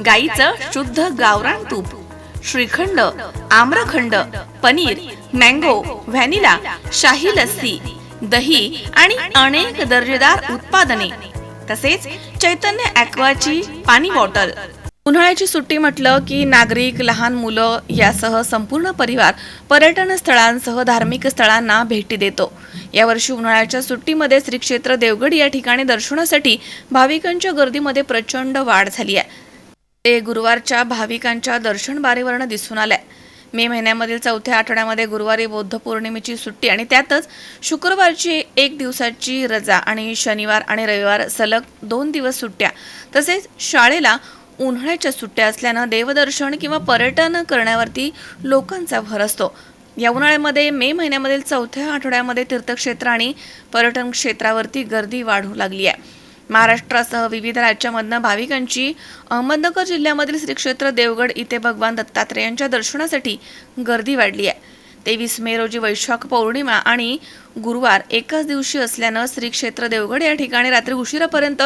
गाईचं शुद्ध गावरान तूप श्रीखंड आम्रखंड पनीर मँगो व्हॅनिला शाही लस्सी दही आणि अनेक दर्जेदार उत्पादने. तसेच चैतन्य ॲक्वाची पाणी बॉटल. उन्हाळ्याची सुट्टी म्हटलं की नागरिक लहान मुलं यासह संपूर्ण परिवार पर्यटन स्थळांसह धार्मिक स्थळांना भेटी देतो. यावर्षी उन्हाळ्याच्या सुट्टीमध्ये श्री क्षेत्र देवगड या ठिकाणी दर्शनासाठी भाविकांच्या गर्दीमध्ये प्रचंड वाढ झाली आहे. ते गुरुवारच्या भाविकांच्या दर्शनबारीवरनं दिसून दिसून आहे मे महिन्यामधील चौथ्या आठवड्यामध्ये गुरुवारी बौद्ध पौर्णिमेची सुट्टी आणि त्यातच शुक्रवारची एक दिवसाची रजा आणि शनिवार आणि रविवार सलग दोन दिवस सुट्ट्या. तसेच शाळेला उन्हाळ्याच्या सुट्ट्या असल्यानं देवदर्शन किंवा पर्यटन करण्यावरती लोकांचा भर असतो. या उन्हाळ्यामध्ये मे महिन्यामधील चौथ्या आठवड्यामध्ये तीर्थक्षेत्र आणि पर्यटन क्षेत्रावरती गर्दी वाढू लागली आहे. महाराष्ट्रासह विविध राज्यामधनं भाविकांची अहमदनगर जिल्ह्यामधील श्री क्षेत्र देवगड इथे भगवान दत्तात्रेयांच्या दर्शनासाठी गर्दी वाढली आहे. तेवीस मे रोजी वैशाख पौर्णिमा आणि गुरुवार एकाच दिवशी असल्यानं श्री क्षेत्र देवगड या ठिकाणी रात्री उशिरापर्यंत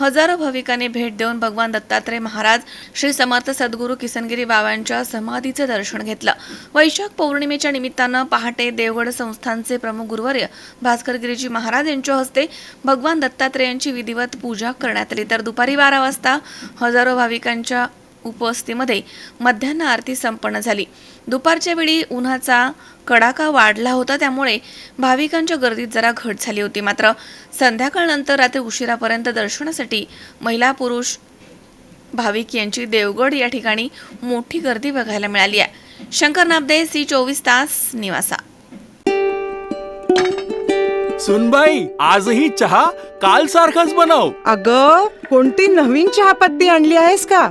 हजारो भाविकांनी भेट देऊन भगवान दत्तात्रय महाराज श्री समर्थ सद्गुरू किसनगिरी बाबांच्या समाधीचं दर्शन घेतलं. वैशाख पौर्णिमेच्या निमित्तानं पहाटे देवगड संस्थानचे प्रमुख गुरुवर्य भास्कर गिरीजी महाराज यांच्या हस्ते भगवान दत्तात्रेयांची विधिवत पूजा करण्यात आली. तर दुपारी बारा वाजता हजारो भाविकांच्या उपस्थितीमध्ये मध्यान्ह आरती संपन्न झाली. दुपारच्या वेळी उन्हाचा कडाका वाढला होता त्यामुळे भाविकांच्या गर्दीत जरा घट झाली होती. मात्र संध्याकाळनंतर रात्री उशिरापर्यंत दर्शनासाठी महिला पुरुष भाविक यांची देवगड या ठिकाणी मोठी गर्दी बघायला मिळाली आहे. शंकर नाबदे सी चोवीस तास निवासा. सुनबाई आजही चहा काल सारखाच बनव. अग कोणती नवीन चहापत्ती आणली आहेस का?